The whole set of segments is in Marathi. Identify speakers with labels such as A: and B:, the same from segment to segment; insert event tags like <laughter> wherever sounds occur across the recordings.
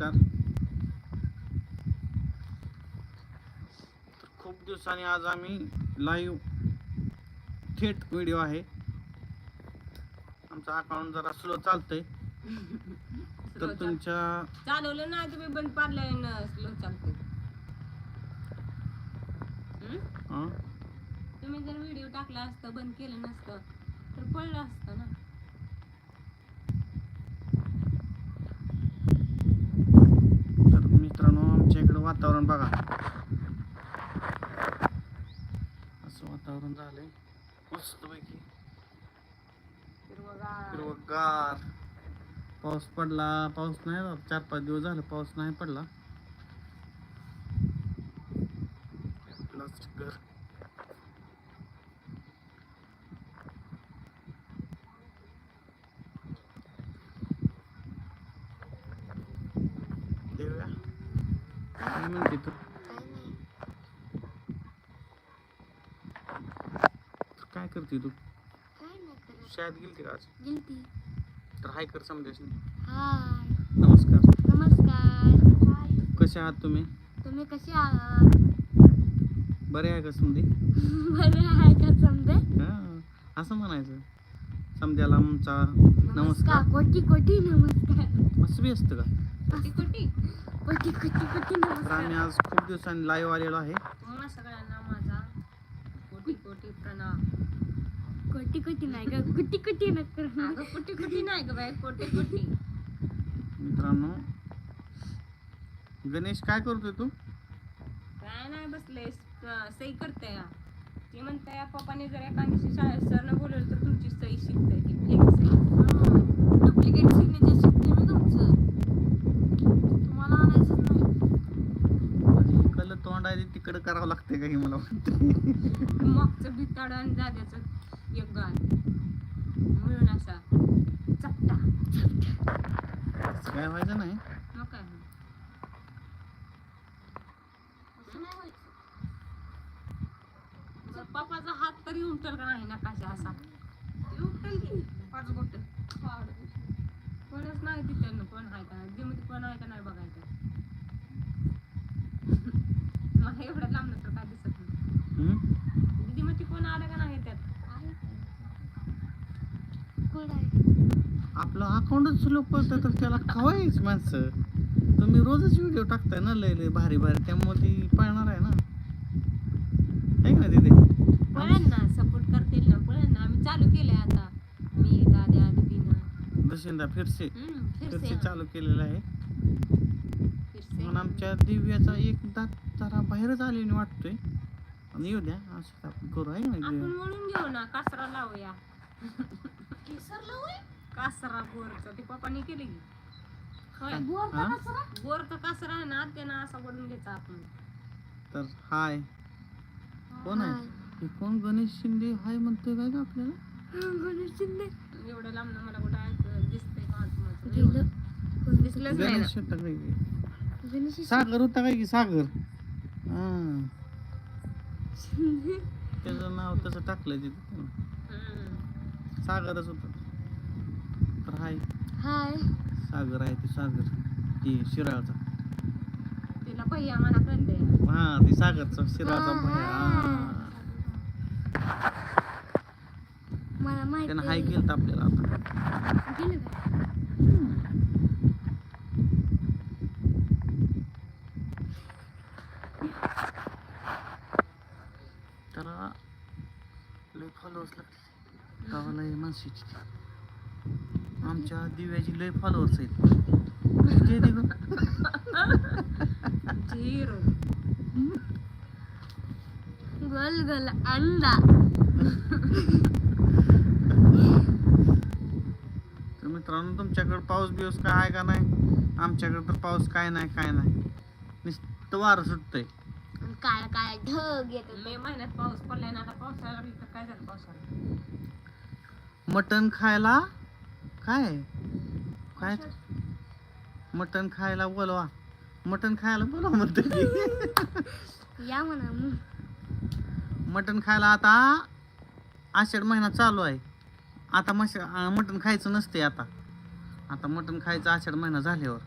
A: नमस्कार. तर खूप दिवसांनी आज आम्ही लाईव्ह थेट व्हिडिओ आहे. आमचं अकाउंट जरा स्लो चालतंय. <laughs> तर तुमच्या
B: चाल- चालवलं नाही तुम्ही बंद पाडलंय ना स्लो चालते
A: अं,
B: तुम्ही जर व्हिडिओ टाकला असतं बंद केलं नसतं तर पडलं असतं ना
A: तर मित्रांनो आमच्या इकडं वातावरण बघा. असं वातावरण झालंय. मस्तपैकी.
B: हिरवंगार.
A: हिरवगार पाऊस पडला. पाऊस नाही चार पाच दिवस झाले पाऊस नाही पडला. प्लास्टिक घर देऊया काय म्हणते तू काय करते तू? शाळेत गेलती का आज?
C: गिलती.
A: तर हाय कर समजेस
C: हाय.
A: नमस्कार.
C: नमस्कार.
A: कसे आहात तुम्ही?
C: तुम्ही कसे आहात?
A: बरे आहे का समजे <laughs>
C: बरे आहे का समजे
A: हा. असं म्हणायचं. समद्याला आमचा नमस्कार.
C: नमस्कार. कोटी कोटी नमस्कार.
A: असं बी असतं का?
B: कुटी कुटी?
A: आम्ही आज खूप दिवसांनी लाईव्ह आलेलो आहे.
B: तुम्हा सगळ्यांना माझा. कोटी कोटी प्रणाम.
C: कोटी कोटी नाही का कुटी कुटी नका
B: अगं कुटी कुटी नाही ग बाई कोटी कोटी.
A: मित्रांनो गणेश काय करतोय तू?
B: काय नाही बसले सही करते. या ती म्हणते या पप्पाने जर एखादी शाळेत सरनं बोलवलं तर तुमची सही शिकते ती सही
C: डुप्लिकेट सिग्नेचर शिकते मी तुमचं तुम्हाला आणायचंच नाही
A: कल तोंड आहे ते तिकडं करावं लागतंय का हे मला वाटतं
B: मागचं भिताड आणि जाद्याचं एक गाल मिळून असा चपटा.
A: काय व्हायचं नाही?
B: मग काय पप्पाचा हात तरी उमटल का नाही नकाशा असा? ते उमटल की. पाच बोट. कोणच नाही तिथं कोण आहे का? जिमध्ये कोण आहे का नाही बघायचं. <laughs> मग एवढ्या लांब दिदी मध्ये कोण आलं का नाही त्यात?
A: आपलं अकाउंटच स्लो पडतं तर त्याला खवायच माणसं. तुम्ही रोजच व्हिडिओ टाकताय ना लय लय भारी भारी. त्यामुळे ती पाळणार आहे ना. आहे ना तिथे
B: पळेल ना सपोर्ट करतील ना पळेल ना. आम्ही चालू केलंय आता. मी दाद्या दिदीनं.
A: दशिंदा फिरसे. फिरसे चालू केलेलं आहे. पण आमच्या दिव्याचा एक दात जरा बाहेरच आलेली वाटतोय. येऊ द्या असं आपण करू आहे ना
B: आपण
A: दिव्या?
B: म्हणून घेऊ ना कासरा लावूया? कासरा बोरचा ते पप्पानी केली की होय
C: बोर
A: हा?
C: का सरा?
B: बोरचा कासरा आहे ना त्यानं असा वडून घ्यायचा आपण
A: तर हाय कोण आहे हे कोण गणेश शिंदे हाय म्हणतोय काय का आपल्याला.
C: गणेश शिंदे
B: एवढं लांब मला कुठं ऐकलं दिसतंय का आतमध्ये?
C: गेलं कोण
B: दिसलंच नाही ना.
A: गणेश होता काय की?
C: गणेश
A: सागर होता काय की सागर हा त्याचं नाव तसं टाकलं तिथे. सागरच होत. तर हाय.
C: हाय.
A: सागर आहे ते सागर. ते शिराळचा.
B: तिला भैया मला कळतंय
A: हा ते सागरचा. शिराळचा भैया.
C: मला माहिती
A: त्यानं हाय केलं आपल्याला आता
C: गेलं का
A: त्याला लय फॉलोअर्स लागते ती. आमच्या दिव्याची लय फॉलोअर्स आहेत?
B: झिरो.
C: गोल गोल अंडा.
A: तर मित्रांनो तुमच्याकडे पाऊस बिऊस काय आहे का नाही? आमच्याकडे तर पाऊस काय नाही काय नाही. नुसतं वारं सुटतंय.
C: काळ काळ ढग येत.
B: मे महिन्यात पाऊस पडलाय ना आता पावसाळा काय झालं पावसाळा?
A: मटण खायला? काय? काय? मटण खायला बोलवा. मटण खायला बोलवा म्हणते ती.
C: या म्हणा मग.
A: मटण खायला आता आषाढ महिना चालू आहे. आता मश मटण खायचं नसते आता. आता मटण खायचं आषाढ महिना झाल्यावर.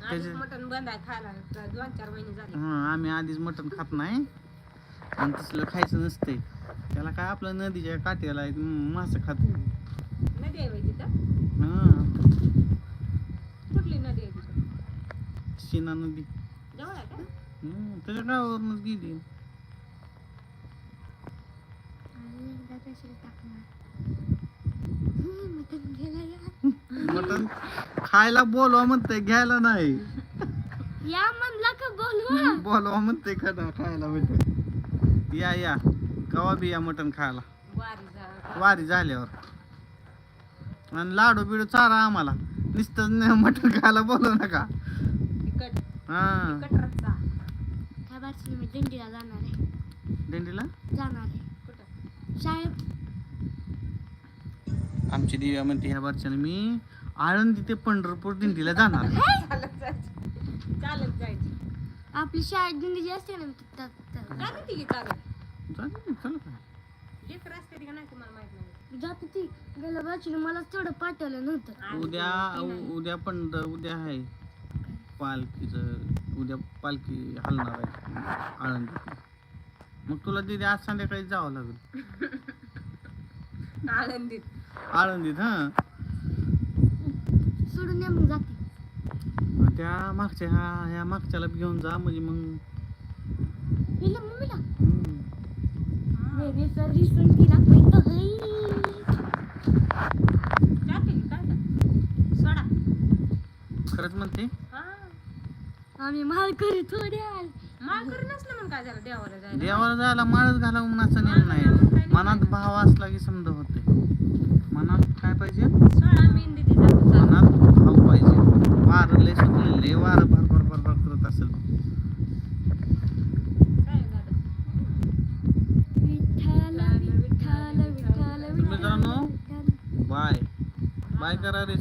A: त्याचे
B: मटण बंद आहे खायला तर दोन चार महिने झाले.
A: हा आम्ही आधीच मटण खात नाही. आणि तसलं खायचं नसतंय त्याला काय आपलं नदीच्या काठ्याला आहे, म- मासं खातो
B: नदी आहे बाई तिथं.
A: हा.
B: कुठली नदी आहे तिथं?
A: शिना नदी.
B: जवळ आहे का?
A: हम्म, त्याच्या गावावरूनच गेली.
C: आणि एकदा कशाला टाकणार. हम्म, मटण घ्यायला या.
A: मटण खायला बोलवा म्हणते घ्यायला नाही.
C: या म्हणला का बोलवा?
A: बोलवा म्हणते खा खायला म्हणते या या. कवा बी या मटण खायला.
B: वारी जा
A: वारी झाल्यावर. आणि लाडू बिडू चारा आम्हाला. नुसतं मटण खायला बोलू नका.
B: तिकट
A: हा.
B: तिकट रस्सा.
C: ह्या वर्षी मी दिंडीला जाणार आहे.
A: दिंडीला?
C: जाणार आहे.
B: कुठं?
C: शाळेत.
A: आमची दिव्या म्हणते ह्या वर्षाने मी आळंदी ते पंढरपूर दिंडीला जाणार
B: चालत जायची. चालत जायची.
C: आपली शाळेत दिंडी जी असते ना
B: काय ती चालत?
A: चालेल ना, चला काय.
B: लेकर असते का नाही ते मला माहीत नाही.
C: जाते ती. गेल्या वर्षी मला तेवढं पाठवलं नव्हतं.
A: उद्या. उद्या पंढ उद्या आहे. पालखीचं उद्या पालखी हलणार आहे. आळंदी मग तुला दिदी आज संध्याकाळी जावं लागेल.
B: आनंदीत <laughs>
A: आळंदीत हा?
C: सोडून या मग जाते.
A: मग त्या मागच्या ह्या ह्या मागच्याला घेऊन जा म्हणजे मग
C: हिला मम्मीला
A: खरंच म्हणते?
B: हा.
C: आम्ही माल करू थोड्या
B: माळ करी नसलं म्हणून काय झालं? देवाला जायला?
A: देवाला जायला माळच घाला असं नेम नाही. मनात भाव असला की समजा होते. मनात काय पाहिजे. मनात भाव पाहिजे. वार लय सुटले लय वार भर भर भर भर करत असेल
B: काय झालं
C: विठ्ठल विठ्ठल विठ्ठल
A: मित्रांनो,
C: विठ्ठल
A: बाय बाय करा रे